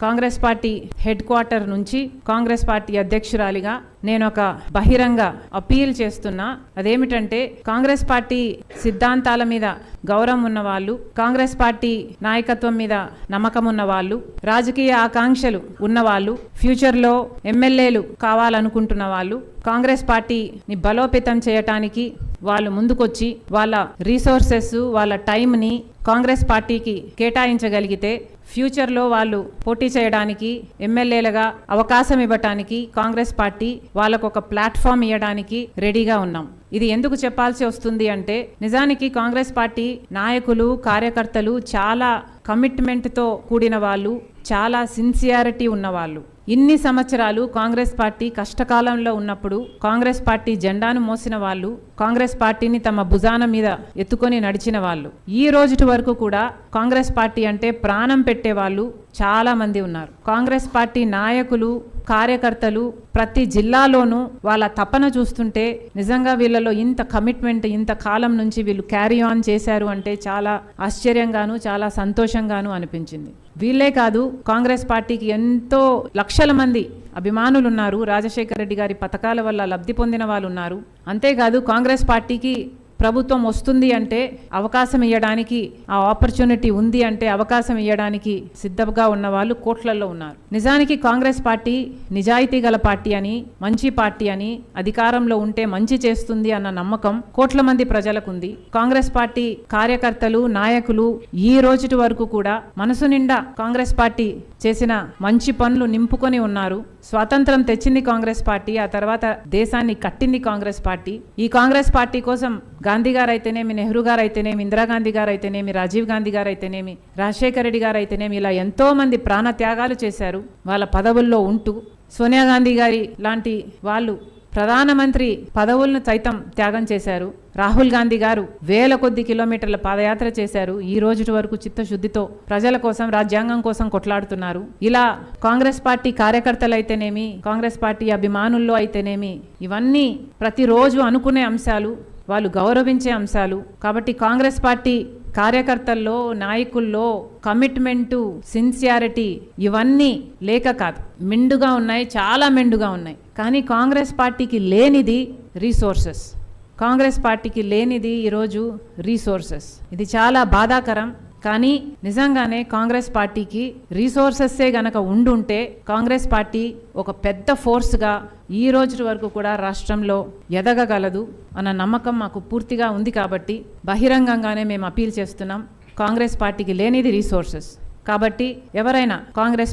Congress party head quarter నుంచి Congress party అధ్యక్షురాలిగా నేను ఒక బహిరంగ అపీల్ చేస్తున్నా. అదేమిటంటే కాంగ్రెస్ పార్టీ సిద్ధాంతాల మీద గౌరవం ఉన్న వాళ్ళు కాంగ్రెస్ పార్టీ నాయకత్వం మీద నమ్మకం ఉన్న వాళ్ళు రాజకీయ ఆకాంక్షలు ఉన్నవాళ్ళు ఫ్యూచర్లో ఎమ్మెల్యేలు కావాలనుకుంటున్న వాళ్ళు కాంగ్రెస్ పార్టీని బలోపేతం చేయటానికి వాళ్ళు ముందుకొచ్చి వాళ్ళ రీసోర్సెస్ వాళ్ళ టైంని కాంగ్రెస్ పార్టీకి కేటాయించగలిగితే ఫ్యూచర్లో వాళ్ళు పోటీ చేయడానికి ఎమ్మెల్యేలుగా అవకాశం ఇవ్వటానికి కాంగ్రెస్ పార్టీ వాళ్ళకు ఒక ప్లాట్ఫామ్ ఇవ్వడానికి రెడీగా ఉన్నాం. ఇది ఎందుకు చెప్పాల్సి వస్తుంది అంటే నిజానికి కాంగ్రెస్ పార్టీ నాయకులు కార్యకర్తలు చాలా కమిట్మెంట్తో కూడిన వాళ్ళు చాలా సిన్సియారిటీ ఉన్నవాళ్ళు. ఇన్ని సంవత్సరాలు కాంగ్రెస్ పార్టీ కష్టకాలంలో ఉన్నప్పుడు కాంగ్రెస్ పార్టీ జెండాను మోసిన వాళ్ళు కాంగ్రెస్ పార్టీని తమ భుజాన మీద ఎత్తుకొని నడిచిన వాళ్ళు. ఈ రోజుటి వరకు కూడా కాంగ్రెస్ పార్టీ అంటే ప్రాణం పెట్టే వాళ్ళు చాలా మంది ఉన్నారు. కాంగ్రెస్ పార్టీ నాయకులు కార్యకర్తలు ప్రతి జిల్లాలోనూ వాళ్ళ తపన చూస్తుంటే నిజంగా వీళ్ళలో ఇంత కమిట్మెంట్ ఇంత కాలం నుంచి వీళ్ళు క్యారీ ఆన్ చేశారు అంటే చాలా ఆశ్చర్యంగాను చాలా సంతోషంగాను అనిపించింది. వీళ్ళే కాదు కాంగ్రెస్ పార్టీకి ఎంతో లక్షల మంది అభిమానులు ఉన్నారు రాజశేఖర రెడ్డి గారి పథకాల వల్ల లబ్ధి పొందిన వాళ్ళు ఉన్నారు అంతేకాదు కాంగ్రెస్ పార్టీకి ప్రభుత్వం వస్తుంది అంటే అవకాశం ఇవ్వడానికి ఆ ఆపర్చునిటీ ఉంది అంటే అవకాశం ఇవ్వడానికి సిద్ధంగా ఉన్న వాళ్ళు కోట్లలో ఉన్నారు. నిజానికి కాంగ్రెస్ పార్టీ నిజాయితీ గల పార్టీ అని మంచి పార్టీ అని అధికారంలో ఉంటే మంచి చేస్తుంది అన్న నమ్మకం కోట్ల మంది ప్రజలకుంది. కాంగ్రెస్ పార్టీ కార్యకర్తలు నాయకులు ఈ రోజుటి వరకు కూడా మనసు నిండా కాంగ్రెస్ పార్టీ చేసిన మంచి పనులు నింపుకొని ఉన్నారు. స్వాతంత్రం తెచ్చింది కాంగ్రెస్ పార్టీ ఆ తర్వాత దేశాన్ని కట్టింది కాంగ్రెస్ పార్టీ. ఈ కాంగ్రెస్ పార్టీ కోసం గాంధీ గారు అయితేనేమి నెహ్రూ గారు అయితేనేమి ఇందిరాగాంధీ గారు అయితేనేమి రాజీవ్ గాంధీ గారు అయితేనేమి రాజశేఖర రెడ్డి గారు అయితేనేమి ఇలా ఎంతోమంది ప్రాణత్యాగాలు ప్రాణ త్యాగాలు చేశారు. వాళ్ళ పదవుల్లో ఉంటూ సోనియా గాంధీ గారి లాంటి వాళ్ళు ప్రధానమంత్రి పదవులను సైతం త్యాగం చేశారు. రాహుల్ గాంధీ గారు వేల కొద్ది కిలోమీటర్ల పాదయాత్ర చేశారు. ఈ రోజు వరకు చిత్తశుద్ధితో ప్రజల కోసం రాజ్యాంగం కోసం కొట్లాడుతున్నారు. ఇలా కాంగ్రెస్ పార్టీ కార్యకర్తలు అయితేనేమి కాంగ్రెస్ పార్టీ అభిమానుల్లో అయితేనేమి ఇవన్నీ ప్రతిరోజు అనుకునే అంశాలు. వాళ్ళు గౌరవించే అంశాలు. కాబట్టి కాంగ్రెస్ పార్టీ కార్యకర్తల్లో నాయకుల్లో కమిట్మెంటు సిన్సియారిటీ ఇవన్నీ లేక కాదు. మెండుగా ఉన్నాయి చాలా మెండుగా ఉన్నాయి. కానీ కాంగ్రెస్ పార్టీకి లేనిది రీసోర్సెస్. కాంగ్రెస్ పార్టీకి లేనిది ఈరోజు రీసోర్సెస్. ఇది చాలా బాధాకరం. కానీ నిజంగానే కాంగ్రెస్ పార్టీకి రీసోర్సెస్సే గనక ఉండుంటే కాంగ్రెస్ పార్టీ ఒక పెద్ద ఫోర్స్గా ఈ రోజు వరకు కూడా రాష్ట్రంలో ఎదగగలదు అన్న నమ్మకం మాకు పూర్తిగా ఉంది కాబట్టి బహిరంగంగానే మేము అపీల్ చేస్తున్నాం. కాంగ్రెస్ పార్టీకి లేనిది రీసోర్సెస్. కాబట్టి ఎవరైనా కాంగ్రెస్